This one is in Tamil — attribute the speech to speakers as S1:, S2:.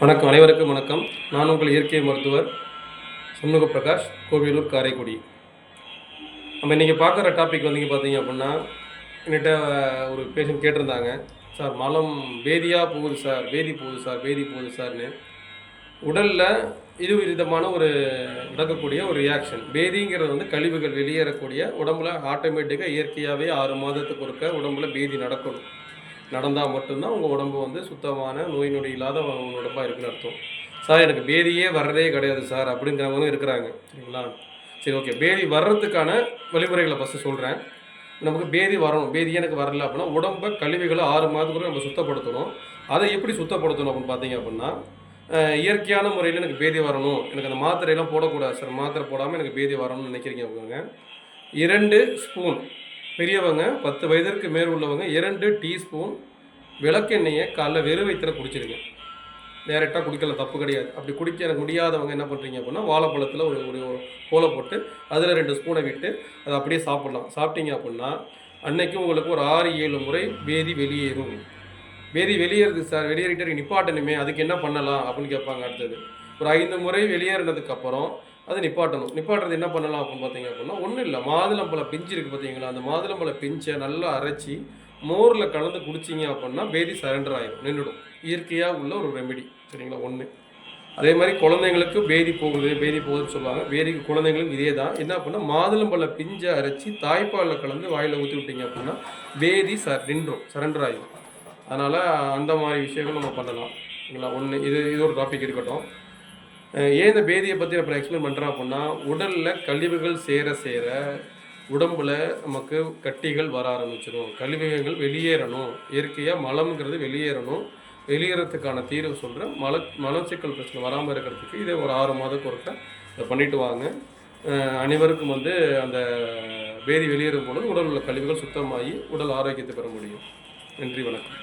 S1: வணக்கம் அனைவருக்கும் வணக்கம். நான் உங்கள் இயற்கை மருத்துவர் சண்முக பிரகாஷ் கோவிலூர் காரைக்குடி. நம்ம இன்றைக்கி பார்க்குற டாபிக் வந்தீங்க பார்த்தீங்க அப்படின்னா என்கிட்ட ஒரு பேஷண்ட் கேட்டிருந்தாங்க. சார் மலம் பேதியாக போகுது சார் வேதி போகுது சார் வேதி போகுது சார்னு. உடலில் இது விதமான ஒரு நடக்கக்கூடிய ஒரு ரியாக்ஷன் பேதிங்கிறது வந்து கழிவுகள் வெளியேறக்கூடிய உடம்புல ஆட்டோமேட்டிக்காக இயற்கையாகவே ஆறு மாதத்துக்கு ஒருக்க உடம்புல பேதி நடக்கணும். நடந்தால் மட்டும்தான் உங்கள் உடம்பு வந்து சுத்தமான நோய் நொடி இல்லாத உங்க உடம்பாக இருக்குன்னு அர்த்தம். சார் எனக்கு பேதியே வர்றதே கிடையாது சார் அப்படிங்கிறவங்களும் இருக்கிறாங்க. சரிங்களா? சரி ஓகே. பேதி வர்றதுக்கான வழிமுறைகளை ஃபஸ்ட்டு சொல்கிறேன் நமக்கு பேதி வரணும். பேதி எனக்கு வரல அப்படின்னா உடம்பை கழிவுகளை ஆறு மாதத்துக்குள்ள நம்ம சுத்தப்படுத்தணும். அதை எப்படி சுத்தப்படுத்தணும் அப்படின்னு பார்த்தீங்க அப்படின்னா இயற்கையான முறையில் எனக்கு பேதி வரணும். எனக்கு அந்த மாத்திரையெல்லாம் போடக்கூடாது சார். மாத்திரை போடாமல் எனக்கு பேதி வரணும்னு நினைக்கிறீங்க அப்படிங்க இரண்டு ஸ்பூன். பெரியவங்க பத்து வயதிற்கு மேல் உள்ளவங்க இரண்டு டீஸ்பூன் விளக்கெண்ணெயை காலைல வெறும் வயிற்றுல குடிச்சிருங்க. டேரெக்டாக குடிக்கல தப்பு கிடையாது. அப்படி குடிக்க முடியாதவங்க என்ன பண்ணுறீங்க அப்படின்னா வாழைப்பழத்தில் ஒரு ஒரு கோலை போட்டு அதில் ரெண்டு ஸ்பூனை விட்டு அதை அப்படியே சாப்பிட்லாம். சாப்பிட்டீங்க அப்படின்னா அன்னைக்கும் உங்களுக்கு ஒரு ஆறு ஏழு முறை வேதி வெளியேறும். வேதி வெளியேறுது சார். வெளியேறிட்டு நிப்பாட்டணுமே. அதுக்கு என்ன பண்ணலாம் அப்படின்னு கேட்பாங்க அடுத்தது. ஒரு ஐந்து முறை வெளியேறினதுக்கப்புறம் அதை நிப்பாட்டணும். நிப்பாட்டுறது என்ன பண்ணலாம் அப்படின்னு பார்த்தீங்க அப்படின்னா ஒன்றும் இல்லை. மாதுளம்பழ பிஞ்சு இருக்குது பார்த்தீங்களா? அந்த மாதுளம்பழ பிஞ்சை நல்லா அரைச்சி மோரில் கலந்து குடிச்சிங்க அப்படின்னா பேதி சரண்டர் ஆகிடும் நின்றுடும். இயற்கையாக உள்ள ஒரு ரெமெடி சரிங்களா? ஒன்று அதே மாதிரி குழந்தைங்களுக்கு பேதி போகுது. பேதி போகுதுன்னு சொல்லுவாங்க. பேதி குழந்தைங்களுக்கு இதே தான். என்ன அப்படின்னா மாதுளம்பழ பிஞ்சை அரைச்சி தாய்ப்பாலில் கலந்து வாயில் ஊற்றி விட்டீங்க அப்படின்னா பேதி ச நின்றும். சரண்டர் ஆகிடும் அதனால் அந்த மாதிரி விஷயங்கள் நம்ம பண்ணலாம். சரிங்களா? ஒன்று இது இது ஒரு டாபிக் இருக்கட்டும். ஏன் இந்த பேதியை பற்றி நான் எக்ஸ்பிளைன் பண்ணுறோம் அப்படின்னா உடலில் கழிவுகள் சேர சேர உடம்புல நமக்கு கட்டிகள் வர ஆரம்பிச்சிடும் கழிவுகள் வெளியேறணும். இயற்கையாக மலம்ங்கிறது வெளியேறணும். வெளியேறதுக்கான தீர்வு சொல்கிறேன் மல மலச்சிக்கல் பிரச்சனை வராமல் இருக்கிறதுக்கு இதை ஒரு ஆறு மாதத்துக்கு ஒருக்க இதை பண்ணிட்டு வாங்க. அனைவருக்கும் வந்து அந்த பேதி வெளியேறும் பொழுது உடல் உள்ள கழிவுகள் சுத்தமாகி உடல் ஆரோக்கியத்தை பெற முடியும். நன்றி வணக்கம்.